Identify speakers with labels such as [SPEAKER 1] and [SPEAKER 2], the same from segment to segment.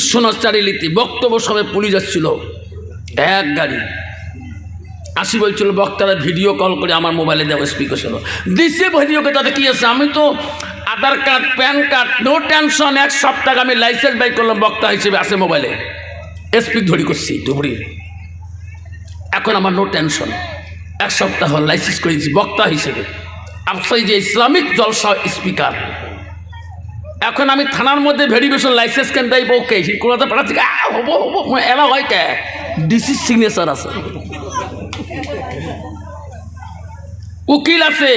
[SPEAKER 1] বিশ্বনাথ চারিলিতে বক্তব্য সবে পুলিশ যাচ্ছিল এক গাড়ি। আসি বলছিল, বক্তারা ভিডিও কল করে আমার মোবাইলে দেওয়া স্পিকার ছিল। দিছে ভিডিওকে তাতে কী আছে? আমি তো Aadhaar card, PAN card no tension এক সপ্তাহ আমি লাইসেন্স বাই করলাম, বক্তা হিসেবে আছে মোবাইলে স্পিক ধরি করছি, ধরি। এখন আমার নো টেনশন এক সপ্তাহ লাইসেন্স করেছি, বক্তা হিসেবে। আপসাই যে ইসলামিক জলসা স্পিকার এখন আমি থানার মধ্যে ভেরিফিকেশন লাইসেন্স কেন দেয় ওকে কলকাতা পাড়া থেকে এলা হয় কে? ডিসি সিগনেচার আছে। উকিল আছে।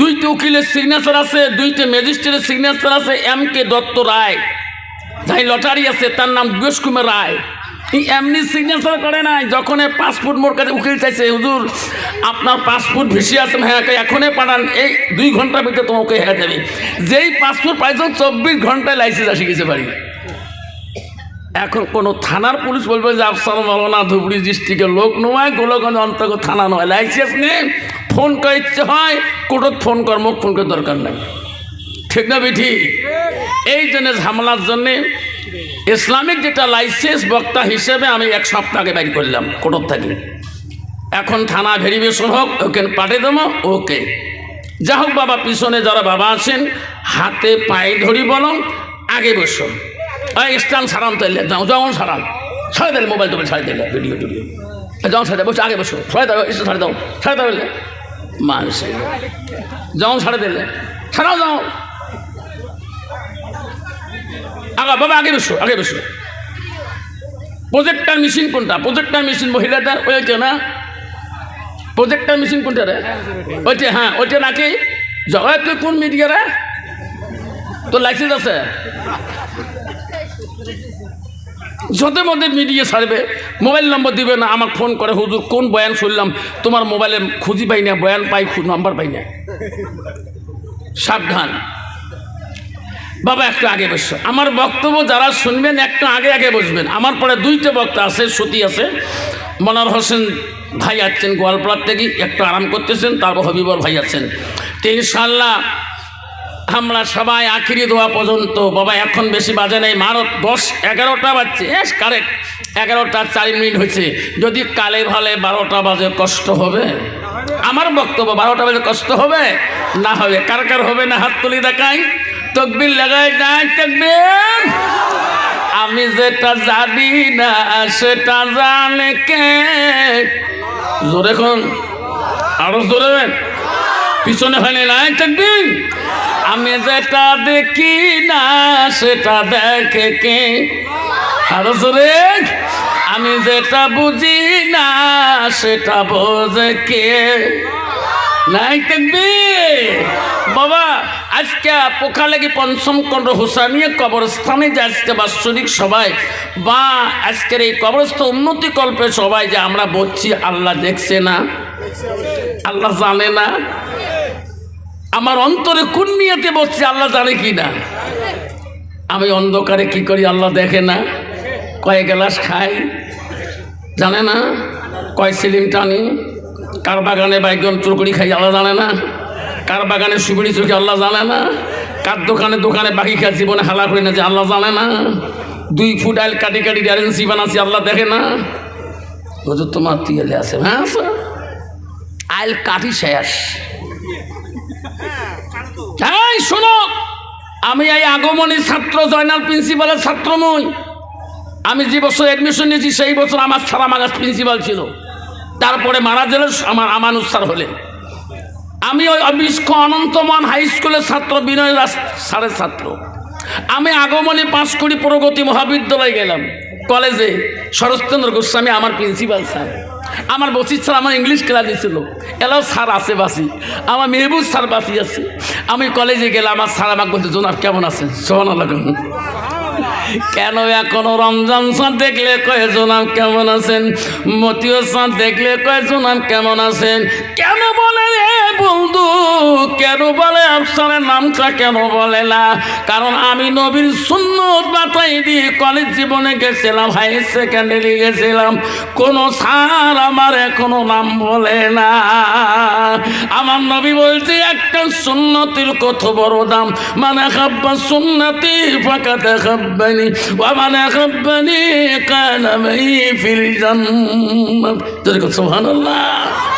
[SPEAKER 1] দুইটি উকিলের সিগনেচার আছে, দুইটি ম্যাজিস্ট্রেটের সিগনেচার আছে এম কে দত্ত রায় যাই লটারি আছে, তার নাম দিবেশ কুমার রায়। এমনি সিগনেচার করে নাই, যখন পাসপোর্ট মোর কাছে উকিল চাইছে, হুজুর, আপনার পাসপোর্ট ভেসে আছে হ্যাঁ এখনই পাঠান, এই দুই ঘণ্টার ভিতরে তোমাকে হয়ে যাবে। যেই পাসপোর্ট পাইছো, চব্বিশ ঘন্টায় লাইসেন্স আসি গেছে বাড়ি। এখন কোনো থানার পুলিশ বলবে যে, আফসার মৌলানা ধুবড়ি ডিস্ট্রিক্টের লোক নয় গোলগঞ্জ অন্তর্গত থানা নয় লাইসেন্স নেই ফোন করে ইচ্ছে হয়, কোর্টত ফোন কর ফোন করে দরকার নাই। ঠিক না, বেঠি? এই জন্য ঝামেলার জন্যে ইসলামিক যেটা লাইসেন্স বক্তা হিসেবে আমি এক সপ্তাহ বাইর করলাম কোর্টত থাকি। এখন থানা ভেরিফিকেশন হোক, ওকে পাঠিয়ে দেবো, ওকে। যা হোক বাবা, পিছনে যারা বাবা আছেন, হাতে পায়ে ধরি বলো, আগে বসো। স্ট্যান্ড সারান তাইলে যাও যাও, সারান। ছাড়ে দিলে মোবাইল টোবাইল ছাড়ে দিলে ভিডিও টিডিও যাও, ছাড়ে বসে, আগে বসো। ছাড়ে দাও, এসে ছাড়ে দাও ছাড়ে দাও মানুষ যাও, ছাড়ে দিলে। ছাড়াও, যাও। আগা বাবা, আগে বসো আগে বসো। প্রজেক্টার মেশিন কোনটা? প্রজেক্টার মেশিন মহিলাটার ওইটা না? প্রজেক্টার মেশিন কোনটা রে? ওইটা হ্যাঁ ওইটা নাকি? জগায় তুই কোন মিডিয়া রে? তোর লাইসেন্স আছে? যত মধ্যে মিডিয়া ছাড়বে মোবাইল নম্বর দিবে না, আমাকে ফোন করে, হুজুর, কোন বয়ান শুনলাম? তোমার মোবাইলে খুঁজি পাই না, বয়ান পাই নাম্বার পাই না। সাবধান। বাবা, একটু আগে বসো। আমার বক্তব্য যারা শুনবেন, একটু আগে আগে বসবেন। আমার পরে দুইটা বক্তা আছে, সতী আছে। মনোয়ার হোসেন ভাই আছেন গোয়ালপাড়ার থেকে, একটু আরাম করতেছেন, তারপর হবিবর ভাই আছেন। তো ইনশাল্লাহ আমরা সবাই আখিরি দোয়া পর্যন্ত। বাবা, এখন বেশি বাজে নেই, মারো, দশ, এগারোটা বাজছে। এস, কারেক্ট, এগারোটা চার মিনিট হয়েছে। যদি কালে ভালে বারোটা বাজে কষ্ট হবে? আমার বক্তব্য, বারোটা বাজে কষ্ট হবে? না হবে। কার কার হবে? না হাত তুলি দেখাই। তকবির লাগাই নাই তকবির। আমি যেটা জানি না, সেটা জানে কে? জোরে কোন আরও জোরে। পিছনে হয়নি নাই তকবির। আমি যেটা দেখি না, সেটা দেখে কে? আরও জোরে। আমি যেটা বুঝি না, সেটা বোঝে কে? নাই থাকবে বাবা আজকে পোখালেগি পঞ্চম কণ্ড হুসানিয়া কবরস্থানে যে আজকে বাৎসরিক সবাই বা আজকের এই কবরস্থ উন্নতি কল্পে সবাই যে আমরা বলছি, আল্লাহ দেখছে না? আল্লাহ জানে না? আমার অন্তরে কোন নিয়েতে বসছে আল্লাহ জানে কি না? আমি অন্ধকারে কি করি, আল্লাহ দেখে না? কয় গ্লাস খাই? জানে না? কয় সিলিম টানি? কার বাগানে বাইকন চুরকুড়ি খাই, আল্লাহ জানে না? কার বাগানে সুবিড়ি চুরকি আল্লাহ জানে না? কার দোকানে দোকানে বাকি খায় জীবনে হালা করি না যে আল্লাহ জানে না? দুই ফুট আইল কাটি কাটি গ্যারেন্সি বানাচ্ছি, আল্লাহ দেখে না? হুজুর, তোমার তিয়েলে আছে? হ্যাঁ আইল কাটি শেষ। এই, শোনো, আমি এই আগমনী ছাত্র, জয়নাল প্রিন্সিপালের ছাত্র নই। আমি যে বছর অ্যাডমিশন নিয়েছি, সেই বছর আমার ছাড়া মাগাস প্রিন্সিপাল ছিল। তারপরে মারা গেল আমার আমানুজ স্যার হলেন আমি ওই অনন্তমান হাই স্কুলের ছাত্র, বিনয় দাস স্যারের ছাত্র। আমি আগমনে পাঁচ কোটি প্রগতি মহাবিদ্যালয়ে গেলাম। কলেজে শরৎচন্দ্র গোস্বামী আমার প্রিন্সিপাল স্যার। আমার বসির স্যার আমার ইংলিশ ক্লাস দিয়েছিল এলাও স্যার আছে বাসি আমার মেহবুব স্যার বাসি আছে। আমি কলেজে গেলাম, আমার স্যার আমাকে বলতে জোনাব, কেমন আছেন? সোহান কেন এখনও রমজান সাঁত দেখলে কয়ে জোনাম কেমন আছেন? মতিও সাঁত দেখলে কয়ে জোনাম কেমন আছেন? কেন বলে বন্ধু, কেন বলে আফসারের নামটা কেন বলে না? কারণ আমি নবীর সুন্নত বাতাই দিয়ে কলেজ জীবনে গেছিলাম হাই সেকেন্ডারি গেছিলাম। কোনো সার আমার এখনও নাম বলে না। আমার নবী বলছে, একটা সুন্নতির কত বড় দাম। মানে খাব্বা সুন্নতি ফাঁকাতে খাব্বানি ও মানে খাব্বানি কানামাই ফিল জান্নাত। সুবহানাল্লাহ।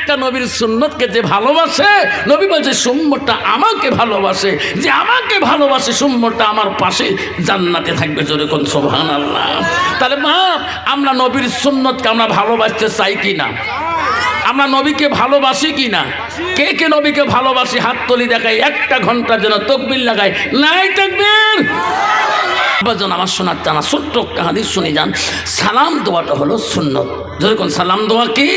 [SPEAKER 1] একটা নবীর সুন্নতকে যে ভালোবাসে, নবী বলছে সুম্মটা আমাকে ভালোবাসে। যে আমাকে ভালোবাসে সুম্মটা আমার পাশে জান্নাতে থাকবে যেরকম সোহান আল্লাহ তাহলে মা আমরা নবীর সুন্নতকে আমরা ভালোবাসতে চাই কি না আমরা নবীকে ভালোবাসি কি না কে কে নবীকে ভালোবাসি? হাত তলি দেখায় একটা ঘণ্টা যেন তকবির লাগায়। নাই তকবির! আব্বাজন আমার শোনার জানা ছোট্ট একটা শুনে যান। সালাম দোয়াটা হলো সুন্নত। যেরকম সালাম দোয়া কি?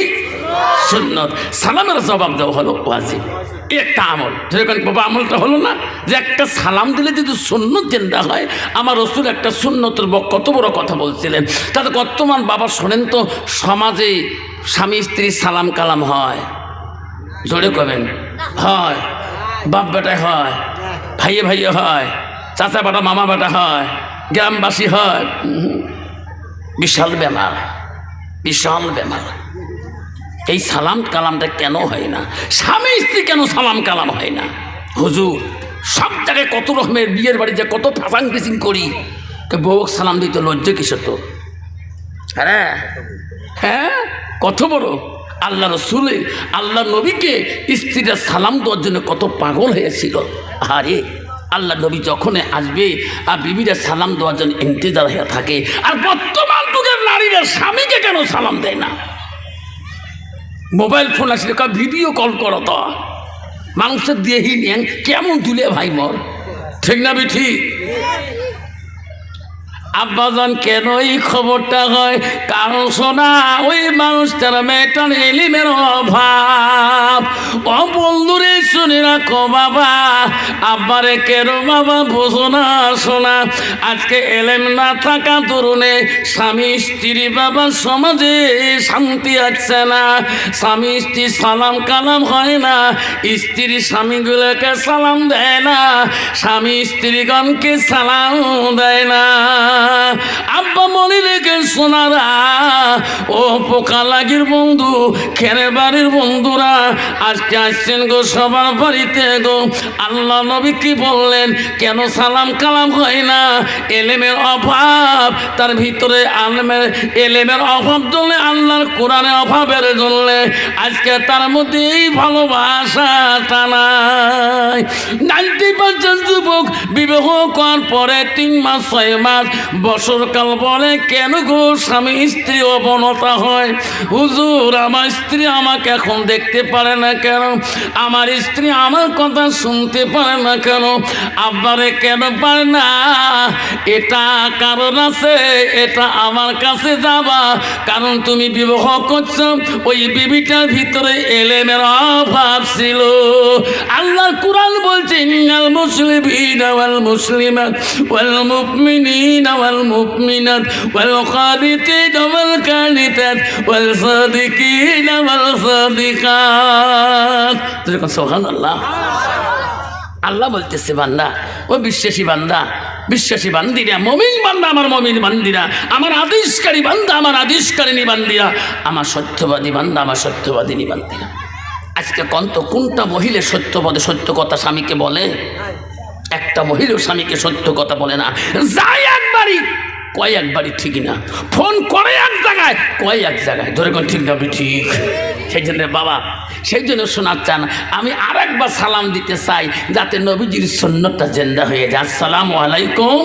[SPEAKER 1] সুন্নত। সালামের জবাব দেওয়া হলো ওয়াজিব। এই একটা আমল। যেরকম বাবা, আমলটা হলো না, যে একটা সালাম দিলে যদি সুন্নত জেন্দা হয়, আমার রসুল একটা সুন্নতের কত বড় কথা বলছিলেন। তাতে বর্তমান বাবা শোনেন তো, সমাজে স্বামী, স্ত্রী সালাম কালাম হয়। জোরে কবেন। হয়। বাপ বেটায় হয়। ভাইয়ে ভাইয়ে হয়। চাচা বাটা, মামা বেটা হয়। গ্রামবাসী হয়। বিশাল বেমার বিশাল বেমার এই সালাম কালামটা কেন হয় না? স্বামী স্ত্রী কেন সালাম কালাম হয় না? হুজুর, সব জায়গায় কত রকমের বিয়ের বাড়িতে কত ফাঁসাং ফিসিং করি। তো বউ সালাম দিতে লজ্জা কিসের তো হ্যাঁ হ্যাঁ কত বড়। আল্লাহ রসুলে, আল্লাহ নবীকে স্ত্রীরা সালাম দেওয়ার জন্য কত পাগল হয়েছিল। আরে আল্লাহ নবী যখন আসবে আর বিবিরা সালাম দেওয়ার জন্য ইন্তজার হয়ে থাকে, আর বর্তমান যুগের নারীরা স্বামীকে কেন সালাম দেয় না? মোবাইল ফোন আসলে কা ভিডিও কল করো তো। মানুষের দিয়ে হি নেন কেমন তুলে ভাই মর? ঠিক না বি ঠিক আব্বাজান কেন এই খবরটা হয়? কারণ শোনা, ওই মানুষটার মেয়েটার এলিমের অভাব। অবন্ধুরে বন্ধুরে শুনে রাখো বাবা, আব্বারে কেন বাবা, বোঝো না, শোনা। আজকে এলেম না থাকা তরুণে স্বামী স্ত্রী বাবা সমাজে শান্তি আছে না। স্বামী স্ত্রী সালাম কালাম হয় না, স্ত্রী স্বামীগুলোকে সালাম দেয় না, স্বামী স্ত্রীগণকে সালাম দেয় না। আব্বা মনে রেখে সোনারা ও পোকা লাগির বন্ধু খেরে বাড়ির বন্ধুরা, আজকে আসছেন গো সবার বাড়িতে গো। আল্লাহ নবী কি বললেন? কেন সালাম কালাম হয় না? এলেমের অভাব, তার ভিতরে আলমের, এলেমের অভাব জন্য আল্লাহর কোরআনের অভাবের জন্য আজকে তার মধ্যে এই ভালোবাসাটা নাই। নাইনটি পার্সেন্ট যুবক বিবাহ করার পরে তিন মাস, ছয় মাস, বছরকাল বলে, কেন গো স্বামী স্ত্রী অবনতা হয়? হুজুর, আমার স্ত্রী আমাকে এখন দেখতে পারে না কেন? আমার স্ত্রী আমার কথা শুনতে পারে না কেন? আব্বারে কেন পারে না? এটা কারণ আছে, এটা আমার কাছে যাবা। কারণ তুমি বিবাহ করছ, ওই বিবিটার ভিতরে এলেমের অভাব ছিল। আল্লাহ কুরআন বলছে, ইন্নাল মুসলিমিন ওয়াল মুসলিমাত ওয়াল মুমিনিন ওয়াল মুমিনাত ওয়াল কানিতিন ওয়াল কানিতাত ওয়াল সাদিকাত যেরকম সুবহানাল্লাহ। আল্লাহ বলতেছে, বান্দা, ও বিশ্বাসী বান্দা, বিশ্বাসী বান্দিরা, মমিন বান্দা আমার মমিন বান্দিরা, আমার আদেশকারী বান্দা আমার আদেশকারিনী বান্দিরা, আমার সত্যবাদী বান্দা আমার সত্যবাদিনী বান্দিরা। আজকে কন্ত কোনটা মহিলা সত্যপদে সত্য কথা স্বামীকে বলে? একটা মহিলাও স্বামীকে সত্য কথা বলে না। যাই একবারই কয় একবারই ঠিক না? ফোন করে এক জায়গায়, কয় এক জায়গায়? ধরে কোন ঠিক না ঠিক? সেই জন্য বাবা, সেই জন্য শোনার চান, আমি আরেকবার সালাম দিতে চাই, যাতে নবীজির সন্ন্যতটা জেন্দা হয়ে যায়। আসসালামু আলাইকুম।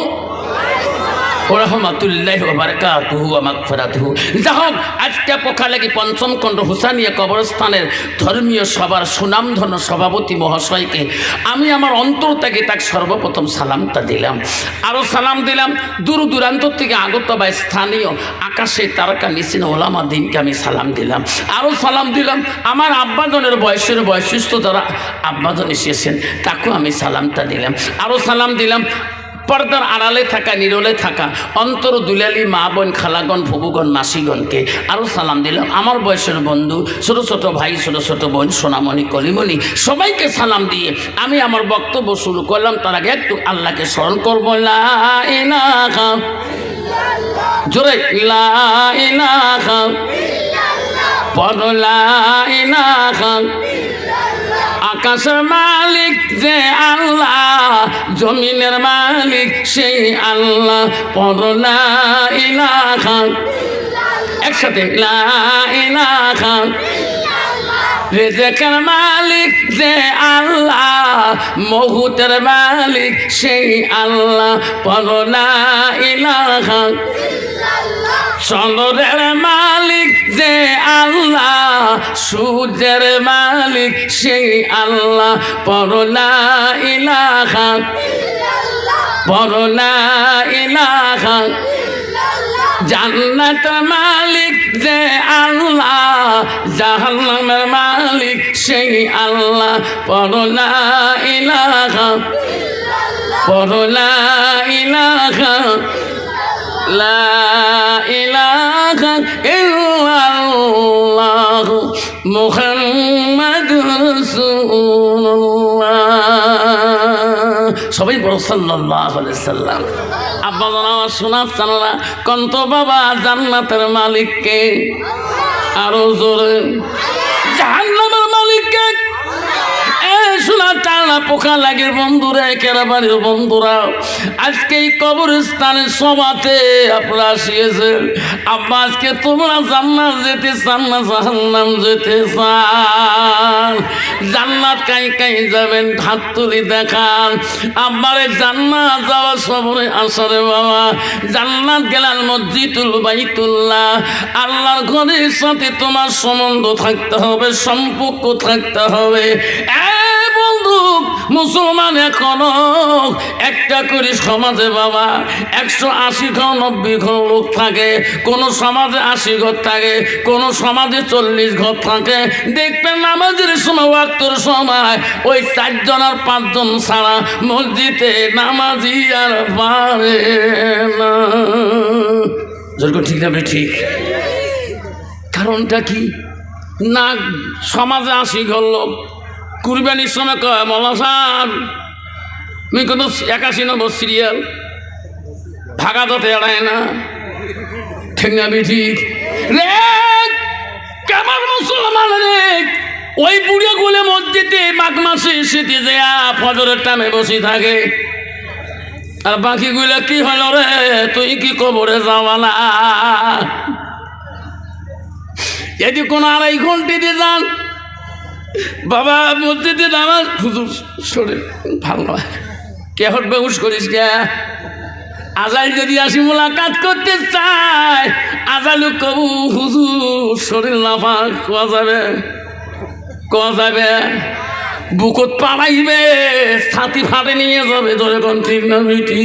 [SPEAKER 1] ওরহমতুল্লাহ বারকাতুহু মাগফিরাতুহু। যা হোক, আজকে পোখালাগি পঞ্চম খণ্ড হুসানিয়া কবরস্থানের ধর্মীয় সভার সুনামধন্য সভাপতি মহাশয়কে আমি আমার অন্তর থেকে তাকে সর্বপ্রথম সালামটা দিলাম। আরও সালাম দিলাম। দূর দূরান্ত থেকে আগত বা স্থানীয় আকাশে তারকা নিচিন ওলামা দিনকে আমি সালাম দিলাম। আরও সালাম দিলাম। আমার আব্বাজনের বয়সের বয়সিষ্ঠ যারা আব্বাজন এসেছেন, তাকেও আমি সালামটা দিলাম। আরও সালাম দিলাম। পর্দার আড়ালে থাকা, নিরলে থাকা, অন্তর দুলালি মা বোন খালাগণ ফুবুগণ মাসিগণকে আরও সালাম দিলাম। আমার বয়সের বন্ধু, ছোটো ছোট ভাই, ছোটো ছোট বোন, সোনামণি, কলিমণি, সবাইকে সালাম দিয়ে আমি আমার বক্তব্য শুরু করলাম। তার আগে একটু আল্লাহকে স্মরণ করব। ইলাহা জোরে, লা পড়, লা আকাশের মালিক যে আল্লাহ, জমিনের মালিক সেই আল্লাহ পড়লা ইলাহা। একসাথে, লা ইলাহা। রেজেকের মালিক যে আল্লাহ, মহুতের মালিক সেই আল্লাহ পড়লা ইলাহা। চন্দ্রের মালিক যে আল্লাহ, সূর্যের মালিক সেই আল্লাহ। পরলা ইলাহা পরলা ইলাহা জান্নাত মালিক যে আল্লাহ, জাহান্নামের মালিক সেই আল্লাহ। পরলা ইলাহা পরলা ইলাহা لا ইল্লাল্লাহ মুহাম্মাদুর রাসূলুল্লাহ। সবাই বড় সাল্লাল্লাহু আলাইহি সাল্লাম আব্বা জানা শোনাচ্ছেন না, কন্ত বাবা জান্নাতের মালিককে আরও জোরে। জাহান্ন শোনা চালনা পোকা লাগে বন্ধুরা কেরাবাড়ির বন্ধুরা, আজকে এই কবরস্থানের সভাতে আপনারা আসিয়েছেন। আব্বা, আজকে তোমরা জান্নাত যেতে চান না, জাহান্নাম যেতে চান? জান্নাত কাই কাই যাবেন, হাত তুলি দেখান। আব্বারে, জান্নাত যাওয়া সবরে আসরে বাবা। জান্নাত গেলাল মসজিদুল বাইতুল্লাহ। আল্লাহর ঘরের সাথে তোমার সম্বন্ধ থাকতে হবে, সম্পর্ক থাকতে হবে। বন্ধু, মুসলমান এখনও একটা করে সমাজে বাবা একশো আশি ঘর, নব্বই ঘর লোক থাকে। কোন সমাজে আশি ঘর থাকে, কোন সমাজে চল্লিশ ঘর থাকে। দেখবেন নামাজের সময়, ওয়াক্তর সময় ওই চারজন আর পাঁচজন ছাড়া মসজিদে নামাজি আর পারে না। যেরকম ঠিক না ঠিক। কারণটা কি? না, সমাজে আসি ঘর লোক কুরবানির সময় কয় মলা সাহেব আমি কোনো একাশি নম্বর সিরিয়াল ভাগা তাতে এড়ায় না? ঠিক না ঠিক রে, কেমন মুসলমান রে? ওই বুড়ে গুলে মসজিদে মাঘ মাসে শীতে দেয়া ফজরের টামে বসে থাকে। আর বাকিগুলো কি হলো রে? তুই কি কবরে যাওয়া না? যদি কোনো আড়াই ঘন্টিতে যান। বাবা মসজিদে নামাজ। হুজুর শরীর ভালো নয় কে হট বেহুস করিস কে? আজাল যদি আসি মোলাকাত করতে চায়, আজালু কবু হুজুর, শরীর না পাক কোয়া যাবে? কোয়া যাবে? বুকত পালাইবে, ছাতি ফাটে নিয়ে যাবে ধরে কোন না, মিটি।